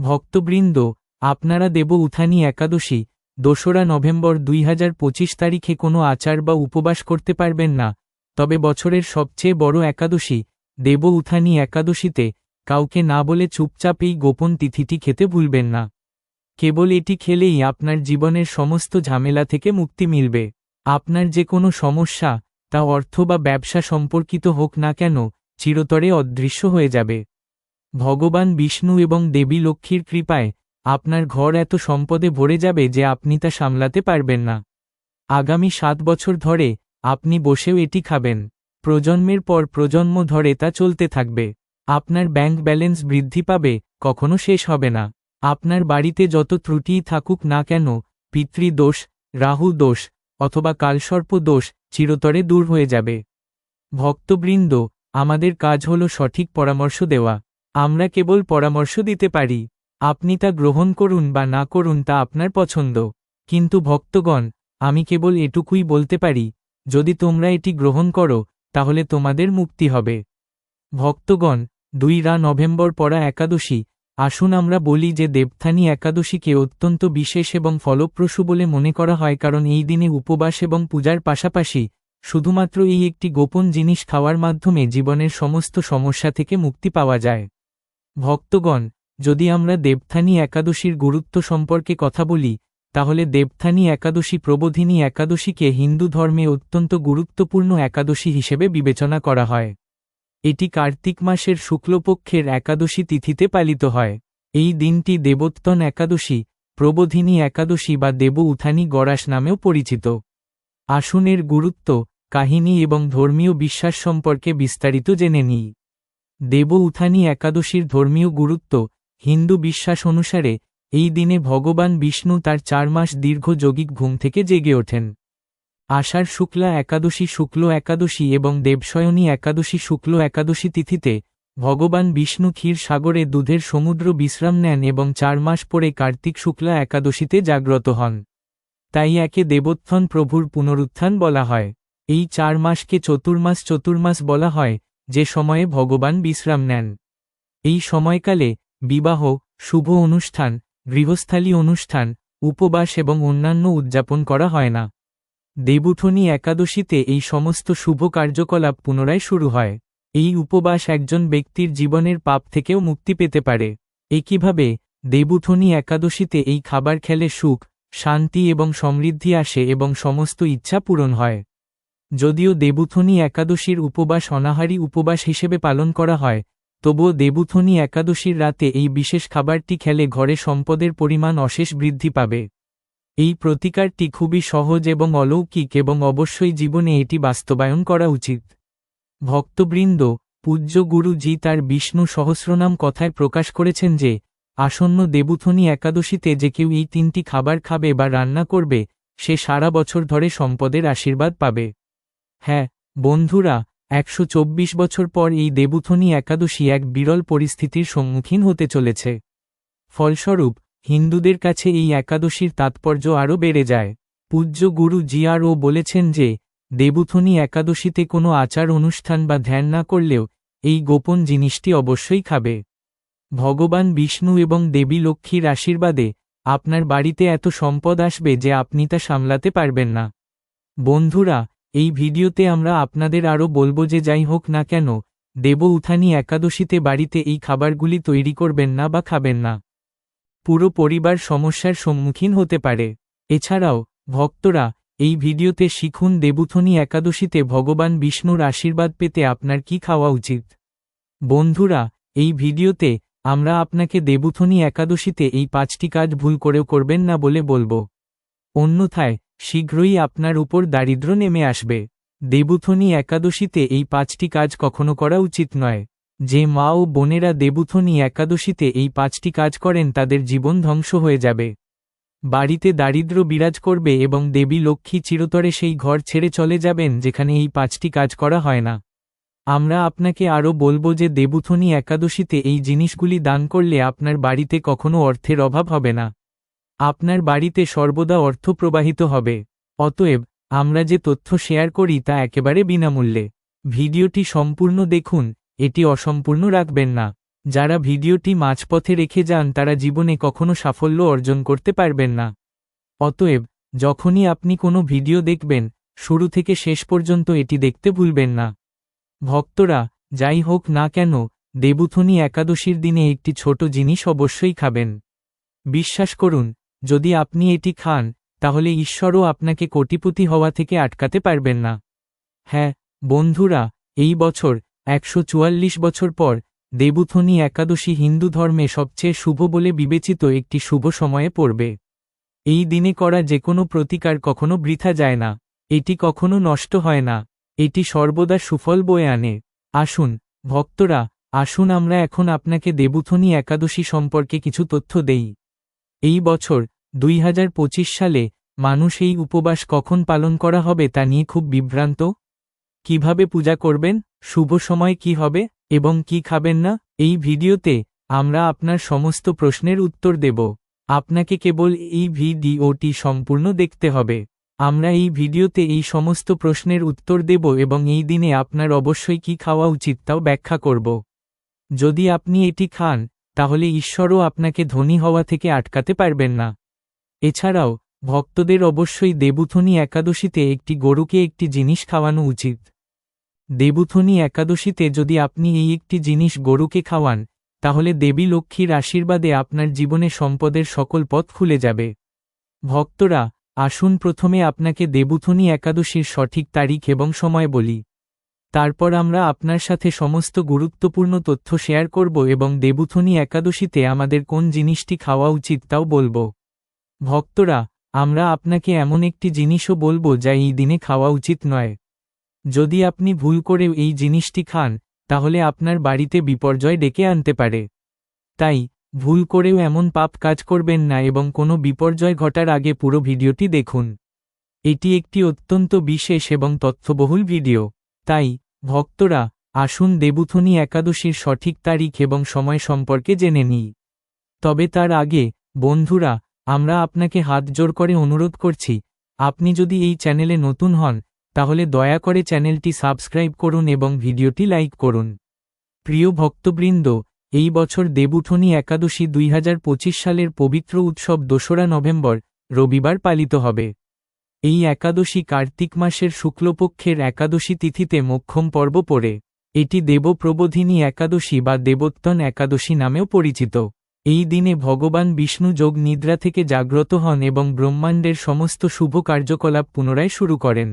ভক্তবৃন্দ, আপনারা দেব উথানি একাদশী, দোসরা নভেম্বর দুই হাজার পঁচিশ তারিখে কোনো আচার বা উপবাস করতে পারবেন না, তবে বছরের সবচেয়ে বড় একাদশী, দেব উথানি একাদশীতে, কাউকে না বলে চুপচাপ এই গোপন তিথিটি খেতে ভুলবেন না। কেবল এটি খেলেই আপনার জীবনের সমস্ত ঝামেলা থেকে মুক্তি মিলবে। আপনার যে কোনো সমস্যা, তা অর্থ বা ব্যবসা সম্পর্কিত হোক না কেন, চিরতরে অদৃশ্য হয়ে যাবে। ভগবান বিষ্ণু এবং দেবী লক্ষ্মীর কৃপায়, আপনার ঘর এত সম্পদে ভরে যাবে যে আপনি তা সামলাতে পারবেন না। আগামী সাত বছর ধরে, আপনি বসেও এটি খাবেন। প্রজন্মের পর প্রজন্ম ধরে তা চলতে থাকবে। আপনার ব্যাংক ব্যালেন্স বৃদ্ধি পাবে, কখনো শেষ হবে না। আপনার বাড়িতে যত ত্রুটিই থাকুক না কেন পিতৃদোষ রাহু দোষ, অথবা কালসর্প দোষ চিরতরে দূর হয়ে যাবে। ভক্তবৃন্দ, আমাদের কাজ হল সঠিক পরামর্শ দেওয়া। আমরা কেবল পরামর্শ দিতে পারি, আপনি তা গ্রহণ করুন বা না করুন তা আপনার পছন্দ। কিন্তু ভক্তগণ, আমি কেবল এটুকুই বলতে পারি, যদি তোমরা এটি গ্রহণ করো, তাহলে তোমাদের মুক্তি হবে। ভক্তগণ, দুই রা নভেম্বর পড়া একাদশী, আসুন আমরা বলি যে দেবথানী একাদশীকে অত্যন্ত বিশেষ এবং ফলপ্রসূ বলে মনে করা হয় কারণ এই দিনে উপবাস এবং পূজার পাশাপাশি, শুধুমাত্র এই একটি গোপন জিনিস খাওয়ার মাধ্যমে জীবনের সমস্ত সমস্যা থেকে মুক্তি পাওয়া যায়। ভক্তগণ, যদি আমরা দেবথানী একাদশীর গুরুত্ব সম্পর্কে কথা বলি, তাহলে দেবথানী একাদশী প্রবোধিনী একাদশীকে হিন্দু ধর্মে অত্যন্ত গুরুত্বপূর্ণ একাদশী হিসেবে বিবেচনা করা হয়। এটি কার্তিক মাসের শুক্লপক্ষের একাদশী তিথিতে পালিত হয়। এই দিনটি দেবোত্তন একাদশী, প্রবোধিনী একাদশী বা দেব উথানী গড়াস নামেও পরিচিত। আসনের গুরুত্ব, কাহিনী এবং ধর্মীয় বিশ্বাস সম্পর্কে বিস্তারিত জেনে নিই। দেব উথানী একাদশীর ধর্মীয় গুরুত্ব, হিন্দু বিশ্বাস অনুসারে, এই দিনে ভগবান বিষ্ণু তার চার মাস দীর্ঘ যোগিক ঘুম থেকে জেগে ওঠেন। আষাঢ় শুক্লা একাদশী শুক্ল একাদশী এবং দেবশয়নী একাদশী শুক্ল একাদশী তিথিতে, ভগবান বিষ্ণু ক্ষীর সাগরে দুধের সমুদ্র বিশ্রাম নেন এবং চার মাস পরে কার্তিক শুক্লা একাদশীতে জাগ্রত হন। তাই একে দেবোত্থন প্রভুর পুনরুত্থান বলা হয়। এই চার মাসকে চতুর্মাস চতুর্মাস বলা হয় যে সময়ে ভগবান বিশ্রাম নেন। এই সময়কালে বিবাহ, শুভ অনুষ্ঠান, গৃহস্থালী অনুষ্ঠান, উপবাস এবং অন্যান্য উদযাপন করা হয় না। দেবুঠনী একাদশীতে এই সমস্ত শুভ কার্যকলাপ পুনরায় শুরু হয়। এই উপবাস একজন ব্যক্তির জীবনের পাপ থেকেও মুক্তি পেতে পারে। একইভাবে, দেবুঠনী একাদশীতে এই খাবার খেলে সুখ, শান্তি এবং সমৃদ্ধি আসে এবং সমস্ত ইচ্ছা পূরণ হয়। যদিও দেবুথনী একাদশীর উপবাস অনাহারী উপবাস হিসেবে পালন করা হয়, তবুও দেবুথনী একাদশীর রাতে এই বিশেষ খাবারটি খেলে ঘরে সম্পদের পরিমাণ অশেষ বৃদ্ধি পাবে। এই প্রতিকারটি খুবই সহজ এবং অলৌকিক এবং অবশ্যই জীবনে এটি বাস্তবায়ন করা উচিত। ভক্তবৃন্দ, পূজ্য গুরুজি তার বিষ্ণু সহস্রনাম কথায় প্রকাশ করেছেন যে, আসন্ন দেবুথনী একাদশীতে যে কেউ এই তিনটি খাবার খাবে বা রান্না করবে, সে সারা বছর ধরে সম্পদের আশীর্বাদ পাবে। হ্যাঁ বন্ধুরা, একশো চব্বিশ বছর পর এই দেবুথনী একাদশী এক বিরল পরিস্থিতির সম্মুখীন হতে চলেছে। ফলস্বরূপ, হিন্দুদের কাছে এই একাদশীর তাৎপর্য আরও বেড়ে যায়। পূজ্য গুরু জিয়ারও বলেছেন যে, দেবুথনী একাদশীতে কোনো আচার অনুষ্ঠান বা ধ্যান না করলেও এই গোপন জিনিসটি অবশ্যই খাবে। ভগবান বিষ্ণু এবং দেবী লক্ষ্মীর আশীর্বাদে আপনার বাড়িতে এত সম্পদ আসবে যে আপনি তা সামলাতে পারবেন না। বন্ধুরা এই ভিডিওতে আমরা আপনাদের আরও বলব যে যাই হোক না কেন, দেব উথানি একাদশীতে বাড়িতে এই খাবারগুলি তৈরি করবেন না বা খাবেন না। পুরো পরিবার সমস্যার সম্মুখীন হতে পারে। এছাড়াও, ভক্তরা, এই ভিডিওতে শিখুন দেবুথনি একাদশীতে ভগবান বিষ্ণুর আশীর্বাদ পেতে আপনার কি খাওয়া উচিত। বন্ধুরা, এই ভিডিওতে আমরা আপনাকে দেবুথনি একাদশীতে এই পাঁচটি কাজ ভুল করেও করবেন না বলে বলব। অন্যথায় শীঘ্রই আপনার উপর দারিদ্র নেমে আসবে। দেবুথনী একাদশীতে এই পাঁচটি কাজ কখনো করা উচিত নয়। যে মা ও বোনেরা দেবুথনী একাদশীতে এই পাঁচটি কাজ করেন তাদের জীবন ধ্বংস হয়ে যাবে। বাড়িতে দারিদ্র বিরাজ করবে এবং দেবী লক্ষ্মী চিরতরে সেই ঘর ছেড়ে চলে যাবেন যেখানে এই পাঁচটি কাজ করা হয় না। আমরা আপনাকে আরও বলব যে দেবুথনী একাদশীতে এই জিনিসগুলি দান করলে আপনার বাড়িতে কখনো অর্থের অভাব হবে না। আপনার বাড়িতে সর্বদা অর্থ প্রবাহিত হবে। অতএব, আমরা যে তথ্য শেয়ার করি তা একেবারে বিনামূল্যে। ভিডিওটি সম্পূর্ণ দেখুন, এটি অসম্পূর্ণ রাখবেন না। যারা ভিডিওটি মাঝপথে রেখে যান তারা জীবনে কখনো সাফল্য অর্জন করতে পারবেন না। অতএব, যখনই আপনি কোনো ভিডিও দেখবেন, শুরু থেকে শেষ পর্যন্ত এটি দেখতে ভুলবেন না। ভক্তরা, যাই হোক না কেন, দেবুথনী একাদশীর দিনে একটি ছোট জিনিস অবশ্যই খাবেন। বিশ্বাস করুন যদি আপনি এটি খান, তাহলে ঈশ্বরও আপনাকে কোটিপতি হওয়া থেকে আটকাতে পারবেন না। হ্যাঁ বন্ধুরা, এই বছর, একশো চুয়াল্লিশ বছর পর, দেবুথনী একাদশী হিন্দু ধর্মে সবচেয়ে শুভ বলে বিবেচিত একটি শুভ সময়ে পড়বে। এই দিনে করা যে কোনো প্রতিকার কখনো বৃথা যায় না, এটি কখনো নষ্ট হয় না, এটি সর্বদা সুফল বয়ে আনে। আসুন, ভক্তরা, আসুন আমরা এখন আপনাকে দেবুথনী একাদশী সম্পর্কে কিছু তথ্য দেই। এই বছর দুই হাজার পঁচিশ সালে মানুষ এই উপবাস কখন পালন করা হবে তা নিয়ে খুব বিভ্রান্ত। কীভাবে পূজা করবেন, শুভ সময় কি হবে, এবং কি খাবেন না, এই ভিডিওতে আমরা আপনার সমস্ত প্রশ্নের উত্তর দেব। আপনাকে কেবল এই ভিডিওটি সম্পূর্ণ দেখতে হবে। আমরা এই ভিডিওতে এই সমস্ত প্রশ্নের উত্তর দেব এবং এই দিনে আপনার অবশ্যই কি খাওয়া উচিত তাও ব্যাখ্যা করব। যদি আপনি এটি খান তাহলে ঈশ্বরও আপনাকে ধনী হওয়া থেকে আটকাতে পারবেন না। এছাড়াও, ভক্তদের অবশ্যই দেবুথনী একাদশীতে একটি গরুকে একটি জিনিস খাওয়ানো উচিত। দেবুথনী একাদশীতে যদি আপনি এই একটি জিনিস গরুকে খাওয়ান, তাহলে দেবী লক্ষ্মীর আশীর্বাদে আপনার জীবনে সম্পদের সকল পথ খুলে যাবে। ভক্তরা, আসুন প্রথমে আপনাকে দেবুথনী একাদশীর সঠিক তারিখ এবং সময় বলি। তারপর আমরা আপনার সাথে সমস্ত গুরুত্বপূর্ণ তথ্য শেয়ার করব এবং দেবুথনী একাদশীতে আমাদের কোন জিনিসটি খাওয়া উচিত তাও বলব। ভক্তরা, আমরা আপনাকে এমন একটি জিনিসও বলব যা এই দিনে খাওয়া উচিত নয়। যদি আপনি ভুল করে এই জিনিসটি খান, তাহলে আপনার বাড়িতে বিপর্যয় ডেকে আনতে পারে। তাই, ভুল করেও এমন পাপ কাজ করবেন না এবং কোনো বিপর্যয় ঘটার আগে পুরো ভিডিওটি দেখুন। এটি একটি অত্যন্ত বিশেষ এবং তথ্যবহুল ভিডিও। তাই, ভক্তরা, আসুন দেবুথনী একাদশীর সঠিক তারিখ এবং সময় সম্পর্কে জেনে নিই। তবে তার আগে, বন্ধুরা, আমরা আপনাকে হাত জোর করে অনুরোধ করছি, আপনি যদি এই চ্যানেলে নতুন হন, তাহলে দয়া করে চ্যানেলটি সাবস্ক্রাইব করুন এবং ভিডিওটি লাইক করুন। প্রিয় ভক্তবৃন্দ, এই বছর দেবুঠনী একাদশী দুই হাজার পঁচিশ সালের পবিত্র উৎসব দোসরা নভেম্বর, রবিবার পালিত হবে। এই একাদশী কার্তিক মাসের শুক্লপক্ষের একাদশী তিথিতে মোক্ষম পর্ব পড়ে। এটি দেবপ্রবোধিনী একাদশী বা দেবোত্তন একাদশী নামেও পরিচিত। এই দিনে ভগবান বিষ্ণু যোগ নিদ্রা থেকে জাগ্রত হন এবং ব্রহ্মাণ্ডের সমস্ত শুভ কার্যকলাপ পুনরায় শুরু করেন।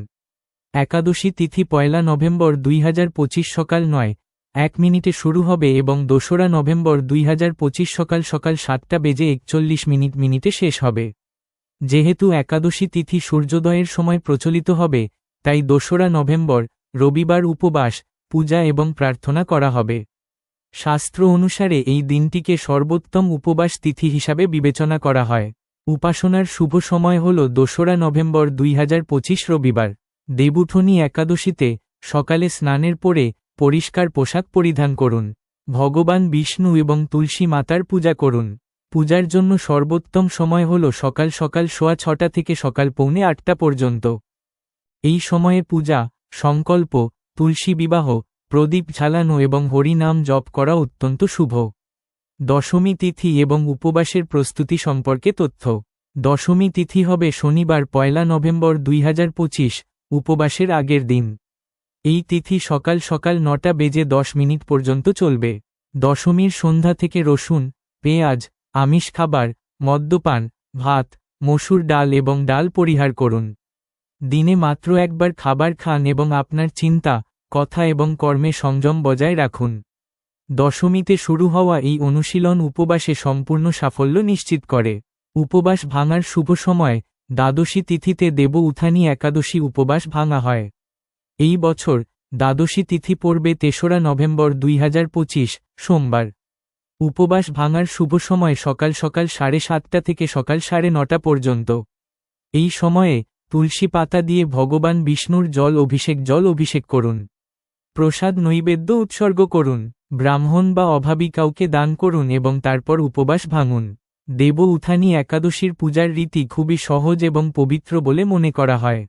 একাদশী তিথি পয়লা নভেম্বর দুই হাজার পঁচিশ সকাল নয়, এক মিনিটে শুরু হবে এবং দোসরা নভেম্বর দুই হাজার পঁচিশ সকাল সকাল সাতটা বেজে একচল্লিশ মিনিট মিনিটে শেষ হবে। যেহেতু একাদশী তিথি সূর্যোদয়ের সময় প্রচলিত হবে, তাই দোসরা নভেম্বর, রবিবার উপবাস, পূজা এবং প্রার্থনা করা হবে। শাস্ত্র অনুসারে এই দিনটিকে সর্বোত্তম উপবাস তিথি হিসাবে বিবেচনা করা হয়। উপাসনার শুভ সময় হল দোসরা নভেম্বর দুই হাজার পঁচিশ রবিবার। দেবুঠনি একাদশীতে সকালে স্নানের পরে পরিষ্কার পোশাক পরিধান করুন। ভগবান বিষ্ণু এবং তুলসী মাতার পূজা করুন। পূজার জন্য সর্বোত্তম সময় হল সকাল সকাল সোয়া ছটা থেকে সকাল পৌনে আটটা পর্যন্ত। এই সময়ে পূজা, সংকল্প, তুলসী বিবাহ, প্রদীপ ঝালানো এবং হরিনাম জপ করা অত্যন্ত শুভ। দশমী তিথি এবং উপবাসের প্রস্তুতি সম্পর্কে তথ্য। দশমী তিথি হবে শনিবার পয়লা নভেম্বর দুই হাজার পঁচিশ, উপবাসের আগের দিন। এই তিথি সকাল সকাল নটা বেজে দশ মিনিট পর্যন্ত চলবে। দশমীর সন্ধ্যা থেকে রসুন, পেঁয়াজ আমিষ খাবার, মদ্যপান, ভাত, মসুর ডাল এবং ডাল পরিহার করুন। দিনে মাত্র একবার খাবার খান এবং আপনার চিন্তা, কথা এবং কর্মে সংযম বজায় রাখুন। দশমীতে শুরু হওয়া এই অনুশীলন উপবাসে সম্পূর্ণ সাফল্য নিশ্চিত করে। উপবাস ভাঙার শুভ সময়, দ্বাদশী তিথিতে দেব উথানি একাদশী উপবাস ভাঙা হয়। এই বছর, দ্বাদশী তিথি পড়বে তেসরা নভেম্বর দুই হাজার পঁচিশ, সোমবার। উপবাস ভাঙার শুভ সময় সকাল সকাল সাড়ে সাতটা থেকে সকাল সাড়ে নটা পর্যন্ত। এই সময়ে তুলসী পাতা দিয়ে ভগবান বিষ্ণুর জল অভিষেক জল অভিষেক করুন। প্রসাদ নৈবেদ্য উৎসর্গ করুন। ব্রাহ্মণ বা অভাবী কাউকে দান করুন এবং তারপর উপবাস ভাঙুন। দেব উথানি একাদশীর পূজার রীতি খুবই সহজ এবং পবিত্র বলে মনে করা হয়।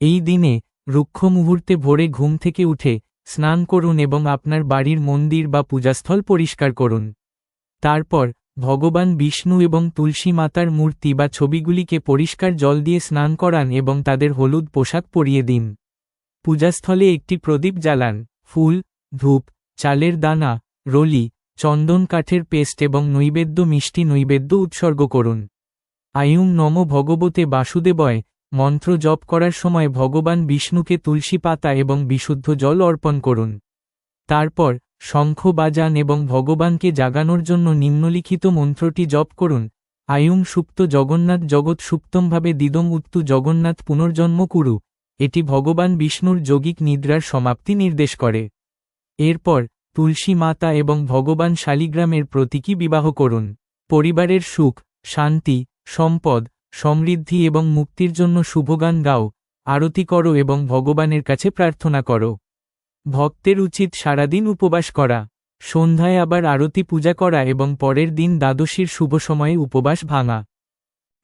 এই দিনে রুক্ষ মুহূর্তে ভোরে ঘুম থেকে উঠে স্নান করুন এবং আপনার বাড়ির মন্দির বা পূজাস্থল পরিষ্কার করুন। তারপর, ভগবান বিষ্ণু এবং তুলসী মাতার মূর্তি বা ছবিগুলিকে পরিষ্কার জল দিয়ে স্নান করান এবং তাদের হলুদ পোশাক পরিয়ে দিন। পূজাস্থলে একটি প্রদীপ জ্বালান, ফুল, ধূপ, চালের দানা, রলি, চন্দন কাঠের পেস্ট এবং নৈবেদ্য মিষ্টি নৈবেদ্য উৎসর্গ করুন। আয়ুং নম ভগবতে বাসুদেবয় মন্ত্র জপ করার সময় ভগবান বিষ্ণুকে তুলসী পাতা এবং বিশুদ্ধ জল অর্পণ করুন। তারপর, শঙ্খ বাজান এবং ভগবানকে জাগানোর জন্য নিম্নলিখিত মন্ত্রটি জপ করুন। আয়ুং সুপ্ত জগন্নাথ জগৎ সুপ্তমভাবে দিদম উত্তু জগন্নাথ পুনর্জন্ম কুরু। এটি ভগবান বিষ্ণুর যোগিক নিদ্রার সমাপ্তি নির্দেশ করে। এরপর, তুলসী মাতা এবং ভগবান শালিগ্রামের প্রতীকী বিবাহ করুন। পরিবারের সুখ, শান্তি, সম্পদ সমৃদ্ধি এবং মুক্তির জন্য শুভগান গাও, আরতি করো এবং ভগবানের কাছে প্রার্থনা করো। ভক্তের উচিত সারাদিন উপবাস করা। সন্ধ্যায় আবার আরতি পূজা করা এবং পরের দিন দ্বাদশীর শুভ সময়ে উপবাস ভাঙা।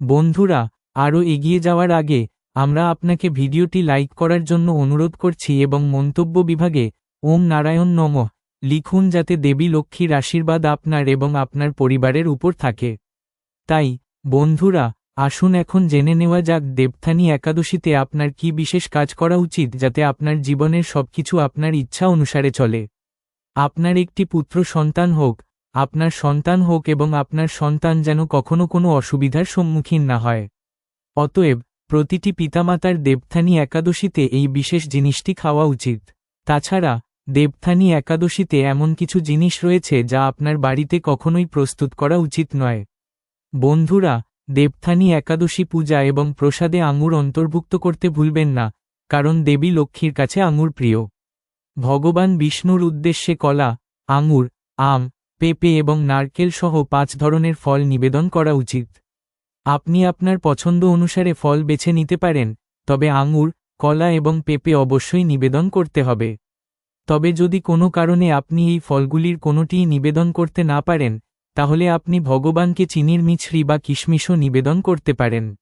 বন্ধুরা, আরও এগিয়ে যাওয়ার আগে, আমরা আপনাকে ভিডিওটি লাইক করার জন্য অনুরোধ করছি এবং মন্তব্য বিভাগে, ওম নারায়ণ নমঃ, লিখুন যাতে দেবী লক্ষ্মীর আশীর্বাদ আপনার এবং আপনার পরিবারের উপর থাকে। তাই, বন্ধুরা আসুন এখন জেনে নেওয়া যাক, দেবথানী একাদশীতে আপনার কি বিশেষ কাজ করা উচিত যাতে আপনার জীবনের সবকিছু আপনার ইচ্ছা অনুসারে চলে? আপনার একটি পুত্র সন্তান হোক, আপনার সন্তান হোক এবং আপনার সন্তান যেন কখনো কোনো অসুবিধার সম্মুখীন না হয়। অতএব, প্রতিটি পিতামাতার দেবথানী একাদশীতে এই বিশেষ জিনিসটি খাওয়া উচিত। তাছাড়া, দেবথানী একাদশীতে এমন কিছু জিনিস রয়েছে যা আপনার বাড়িতে কখনোই প্রস্তুত করা উচিত নয়। বন্ধুরা দেবথানী একাদশী পূজা এবং প্রসাদে আঙুর অন্তর্ভুক্ত করতে ভুলবেন না, কারণ দেবী লক্ষ্মীর কাছে আঙুর প্রিয়। ভগবান বিষ্ণুর উদ্দেশ্যে কলা, আঙুর, আম, পেঁপে এবং নারকেল সহ পাঁচ ধরনের ফল নিবেদন করা উচিত। আপনি আপনার পছন্দ অনুসারে ফল বেছে নিতে পারেন, তবে আঙুর, কলা এবং পেঁপে অবশ্যই নিবেদন করতে হবে। তবে যদি কোনো কারণে আপনি এই ফলগুলির কোনোটিই নিবেদন করতে না পারেন তাহলে আপনি ভগবানকে চিনির মিছরি বা কিশমিশও নিবেদন করতে পারেন।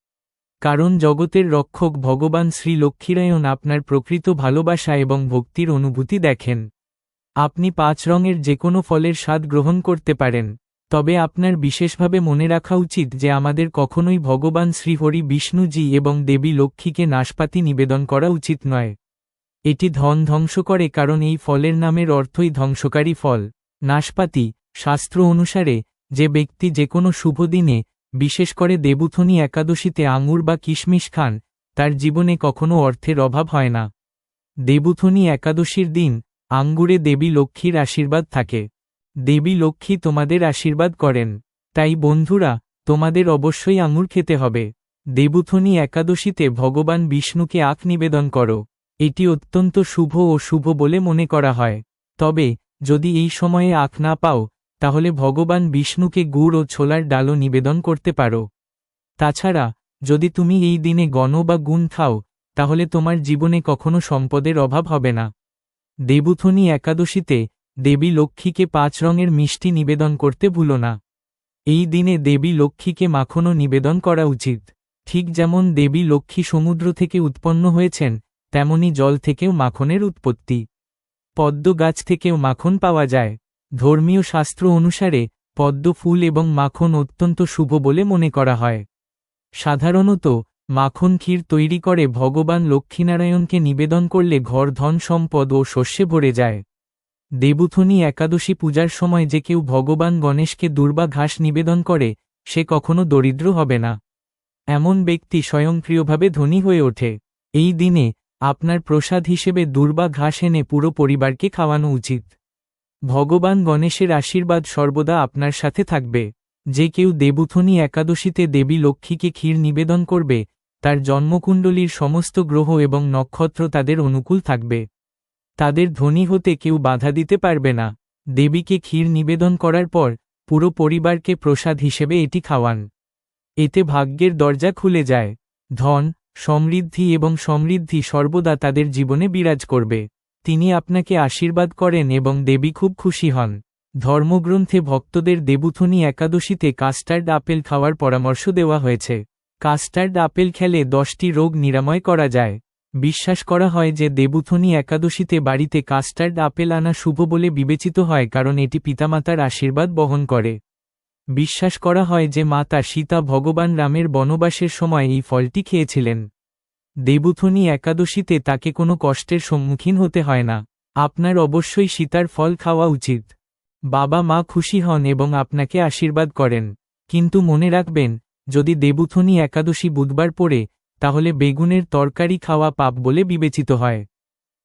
কারণ জগতের রক্ষক ভগবান শ্রী লক্ষ্মীরায়ণ আপনার প্রকৃত ভালোবাসা এবং ভক্তির অনুভূতি দেখেন। আপনি পাঁচ রঙের যে কোনো ফলের স্বাদ গ্রহণ করতে পারেন। তবে আপনার বিশেষভাবে মনে রাখা উচিত যে আমাদের কখনোই ভগবান শ্রীহরি বিষ্ণুজি এবং দেবী লক্ষ্মীকে নাশপাতি নিবেদন করা উচিত নয়। এটি ধন ধ্বংস করে কারণ এই ফলের নামের অর্থই ধ্বংসকারী ফল। নাশপাতি শাস্ত্র অনুসারে, যে ব্যক্তি যে কোনো শুভ দিনে, বিশেষ করে দেবুথনি একাদশীতে আঙুর বা কিশমিশ খান, তার জীবনে কখনো অর্থের অভাব হয় না। দেবুথনি একাদশীর দিন, আঙ্গুরে দেবী লক্ষ্মীর আশীর্বাদ থাকে। দেবী লক্ষ্মী তোমাদের আশীর্বাদ করেন। তাই বন্ধুরা, তোমাদের অবশ্যই আঙুর খেতে হবে। দেবুথনি একাদশীতে ভগবান বিষ্ণুকে আখ নিবেদন করো। এটি অত্যন্ত শুভ ও শুভ বলে মনে করা হয়। তবে, যদি এই সময়ে আখ না পাও তাহলে ভগবান বিষ্ণুকে গুড় ও ছোলার ডালও নিবেদন করতে পারো। তাছাড়া, যদি তুমি এই দিনে গণ বা গুণ খাও, তাহলে তোমার জীবনে কখনো সম্পদের অভাব হবে না। দেবুথনী একাদশীতে দেবী লক্ষ্মীকে পাঁচ রঙের মিষ্টি নিবেদন করতে ভুলো না। এই দিনে দেবী লক্ষ্মীকে মাখনও নিবেদন করা উচিত। ঠিক যেমন দেবী লক্ষ্মী সমুদ্র থেকে উৎপন্ন হয়েছেন, তেমনি জল থেকেও মাখনের উৎপত্তি। পদ্ম গাছ থেকেও মাখন পাওয়া যায়। ধর্মীয় শাস্ত্র অনুসারে, পদ্ম ফুল এবং মাখন অত্যন্ত শুভ বলে মনে করা হয়। সাধারণত, মাখন ক্ষীর তৈরি করে ভগবান লক্ষ্মীনারায়ণকে নিবেদন করলে ঘর ধন সম্পদ ও শস্যে ভরে যায়। দেবুথনী একাদশী পূজার সময় যে কেউ ভগবান গণেশকে দুর্বা ঘাস নিবেদন করে, সে কখনো দরিদ্র হবে না। এমন ব্যক্তি স্বয়ংক্রিয়ভাবে ধনী হয়ে ওঠে। এই দিনে, আপনার প্রসাদ হিসেবে দুর্বা ঘাস এনে পুরো পরিবারকে খাওয়ানো উচিত। ভগবান গণেশের আশীর্বাদ সর্বদা আপনার সাথে থাকবে। যে কেউ দেবুথনী একাদশীতে দেবী লক্ষ্মীকে ক্ষীর নিবেদন করবে, তার জন্মকুণ্ডলীর সমস্ত গ্রহ এবং নক্ষত্র তাদের অনুকূল থাকবে। তাদের ধনী হতে কেউ বাধা দিতে পারবে না। দেবীকে ক্ষীর নিবেদন করার পর পুরো পরিবারকে প্রসাদ হিসেবে এটি খাওয়ান। এতে ভাগ্যের দরজা খুলে যায়। ধন, সমৃদ্ধি এবং সমৃদ্ধি সর্বদা তাদের জীবনে বিরাজ করবে। তিনি আপনাকে আশীর্বাদ করেন এবং দেবী খুব খুশি হন। ধর্মগ্রন্থে ভক্তদের দেবুথনী একাদশীতে কাস্টার্ড আপেল খাওয়ার পরামর্শ দেওয়া হয়েছে। কাস্টার্ড আপেল খেলে দশটি রোগ নিরাময় করা যায়। বিশ্বাস করা হয় যে দেবুথনি একাদশীতে বাড়িতে কাস্টার্ড আপেল আনা শুভ বলে বিবেচিত হয় কারণ এটি পিতামাতার আশীর্বাদ বহন করে। বিশ্বাস করা হয় যে মাতা সীতা ভগবান রামের বনবাসের সময় এই ফলটি খেয়েছিলেন। দেবুথনি একাদশীতে তাকে কোনো কষ্টের সম্মুখীন হতে হয় না। আপনার অবশ্যই সীতার ফল খাওয়া উচিত। বাবা মা খুশি হন এবং আপনাকে আশীর্বাদ করেন। কিন্তু মনে রাখবেন, যদি দেবুথনি একাদশী বুধবার পড়ে, তাহলে বেগুনের তরকারি খাওয়া পাপ বলে বিবেচিত হয়।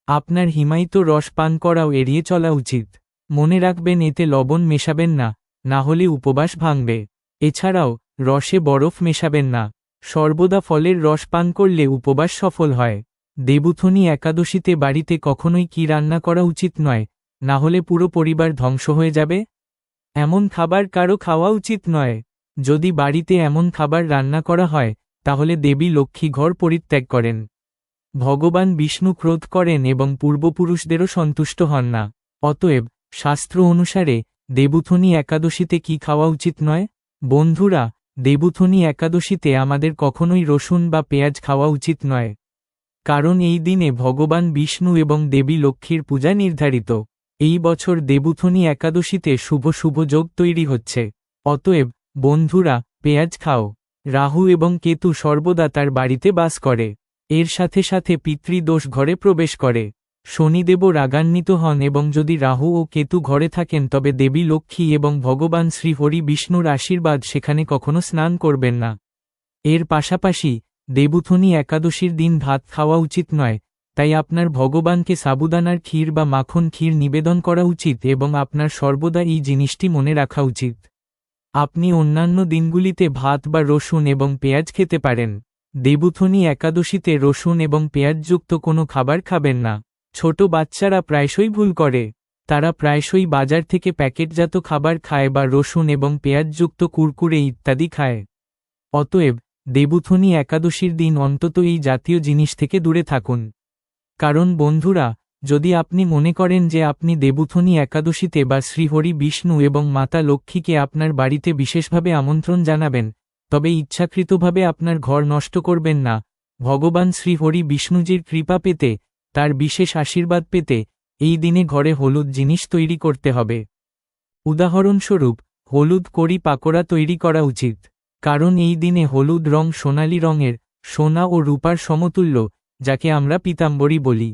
আপনার হিমায়িত রস পান করাও এড়িয়ে চলা উচিত। মনে রাখবেন, এতে লবণ মেশাবেন না না হলে উপবাস ভাঙবে। এছাড়াও, রসে বরফ মেশাবেন না। সর্বদা ফলের রস পান করলে উপবাস সফল হয়। দেবুথনি একাদশীতে বাড়িতে কখনোই কি রান্না করা উচিত নয়, না হলে পুরো পরিবার ধ্বংস হয়ে যাবে? এমন খাবার কারও খাওয়া উচিত নয়। যদি বাড়িতে এমন খাবার রান্না করা হয়, তাহলে দেবী লক্ষ্মী ঘর পরিত্যাগ করেন। ভগবান বিষ্ণু ক্রোধ করেন এবং পূর্বপুরুষদেরও সন্তুষ্ট হন না। অতএব, শাস্ত্র অনুসারে দেবুথনি একাদশীতে কি খাওয়া উচিত নয়? বন্ধুরা দেবুথনি একাদশীতে আমাদের কখনোই রসুন বা পেঁয়াজ খাওয়া উচিত নয়। কারণ এই দিনে ভগবান বিষ্ণু এবং দেবী লক্ষ্মীর পূজা নির্ধারিত। এই বছর দেবুথনি একাদশীতে শুভ শুভ যোগ তৈরি হচ্ছে। অতএব, বন্ধুরা, পেঁয়াজ খাও। রাহু এবং কেতু সর্বদা তার বাড়িতে বাস করে। এর সাথে সাথে পিতৃদোষ ঘরে প্রবেশ করে। শনিদেবও রাগান্বিত হন এবং যদি রাহু ও কেতু ঘরে থাকেন তবে দেবী লক্ষ্মী এবং ভগবান শ্রী হরি বিষ্ণুর আশীর্বাদ সেখানে কখনো স্নান করবেন না। এর পাশাপাশি, দেবুথনি একাদশীর দিন ভাত খাওয়া উচিত নয়, তাই আপনার ভগবানকে সাবুদানার ক্ষীর বা মাখন ক্ষীর নিবেদন করা উচিত এবং আপনার সর্বদা এই জিনিসটি মনে রাখা উচিত। আপনি অন্যান্য দিনগুলিতে ভাত বা রসুন এবং পেঁয়াজ খেতে পারেন। দেবুথনি একাদশীতে রসুন এবং পেঁয়াজযুক্ত কোনো খাবার খাবেন না। ছোট বাচ্চারা প্রায়শই ভুল করে। তারা প্রায়শই বাজার থেকে প্যাকেটজাত খাবার খায় বা রসুন এবং পেঁয়াজযুক্ত কুরকুরে ইত্যাদি খায়। অতএব, দেবুথনি একাদশীর দিন অন্তত এই জাতীয় জিনিস থেকে দূরে থাকুন। কারণ বন্ধুরা, যদি আপনি মনে করেন যে আপনি দেবুথনি একাদশীতে বা শ্রীহরি বিষ্ণু এবং মাতা লক্ষ্মীকে আপনার বাড়িতে বিশেষভাবে আমন্ত্রণ জানাবেন, তবে ইচ্ছাকৃতভাবে আপনার ঘর নষ্ট করবেন না। ভগবান শ্রীহরি বিষ্ণুজির কৃপা পেতে তার বিশেষ আশীর্বাদ পেতে এই দিনে ঘরে হলুদ জিনিস তৈরি করতে হবে। উদাহরণস্বরূপ, হলুদ করি পাকোড়া তৈরি করা উচিত, কারণ এই দিনে হলুদ রং সোনালি রঙের, সোনা ও রূপার সমতুল্য, যাকে আমরা পিতাম্বরী বলি।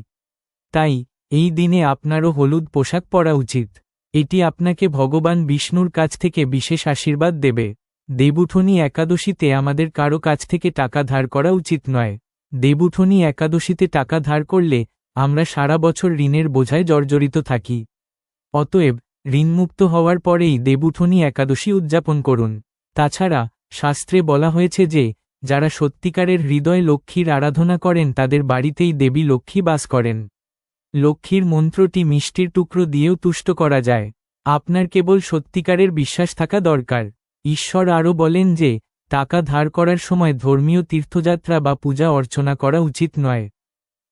তাই, এই দিনে আপনারও হলুদ পোশাক পরা উচিত। এটি আপনাকে ভগবান বিষ্ণুর কাছ থেকে বিশেষ আশীর্বাদ দেবে। দেবুঠনি একাদশীতে আমাদের কারও কাছ থেকে টাকা ধার করা উচিত নয়। দেবুঠনি একাদশীতে টাকা ধার করলে আমরা সারা বছর ঋণের বোঝায় জর্জরিত থাকি। অতএব, ঋণমুক্ত হওয়ার পরেই দেবুঠনি একাদশী উদযাপন করুন। তাছাড়া, শাস্ত্রে বলা হয়েছে যে, যারা সত্যিকারের হৃদয় লক্ষ্মীর আরাধনা করেন তাদের বাড়িতেই দেবী লক্ষ্মী বাস করেন। লক্ষ্মীর মন্ত্রটি মিষ্টির টুকরো দিয়েও তুষ্ট করা যায়। আপনার কেবল সত্যিকারের বিশ্বাস থাকা দরকার। ঈশ্বর আরও বলেন যে টাকা ধার করার সময় ধর্মীয় তীর্থযাত্রা বা পূজা অর্চনা করা উচিত নয়।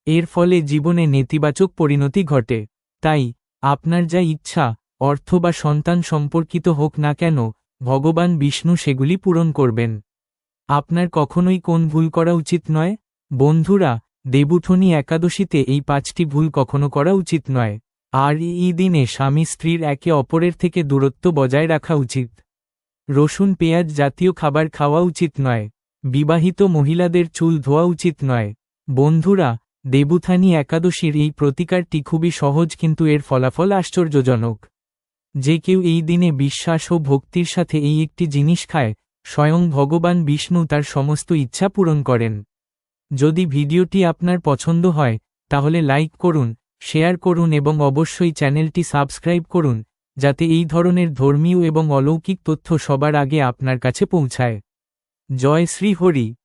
এর ফলে জীবনে নেতিবাচক পরিণতি ঘটে। তাই, আপনার যা ইচ্ছা, অর্থ বা সন্তান সম্পর্কিত হোক না কেন, ভগবান বিষ্ণু সেগুলি পূরণ করবেন। আপনার কখনোই কোন ভুল করা উচিত নয়। বন্ধুরা, দেবুঠনি একাদশীতে এই পাঁচটি ভুল কখনো করা উচিত নয়। আর এই দিনে স্বামী স্ত্রীর একে অপরের থেকে দূরত্ব বজায় রাখা উচিত। রসুন পেঁয়াজ জাতীয় খাবার খাওয়া উচিত নয়। বিবাহিত মহিলাদের চুল ধোয়া উচিত নয়। বন্ধুরা, দেবুথানি একাদশীর এই প্রতিকারটি খুবই সহজ কিন্তু এর ফলাফল আশ্চর্যজনক। যে কেউ এই দিনে বিশ্বাস ও ভক্তির সাথে এই একটি জিনিস খায়, স্বয়ং ভগবান বিষ্ণু তার সমস্ত ইচ্ছা পূরণ করেন। যদি ভিডিওটি আপনার পছন্দ হয়, তাহলে লাইক করুন, শেয়ার করুন এবং অবশ্যই চ্যানেলটি সাবস্ক্রাইব করুন। যাতে এই ধরনের ধর্মীয় এবং অলৌকিক তথ্য সবার আগে আপনার কাছে পৌঁছায়। জয় শ্রী হরি।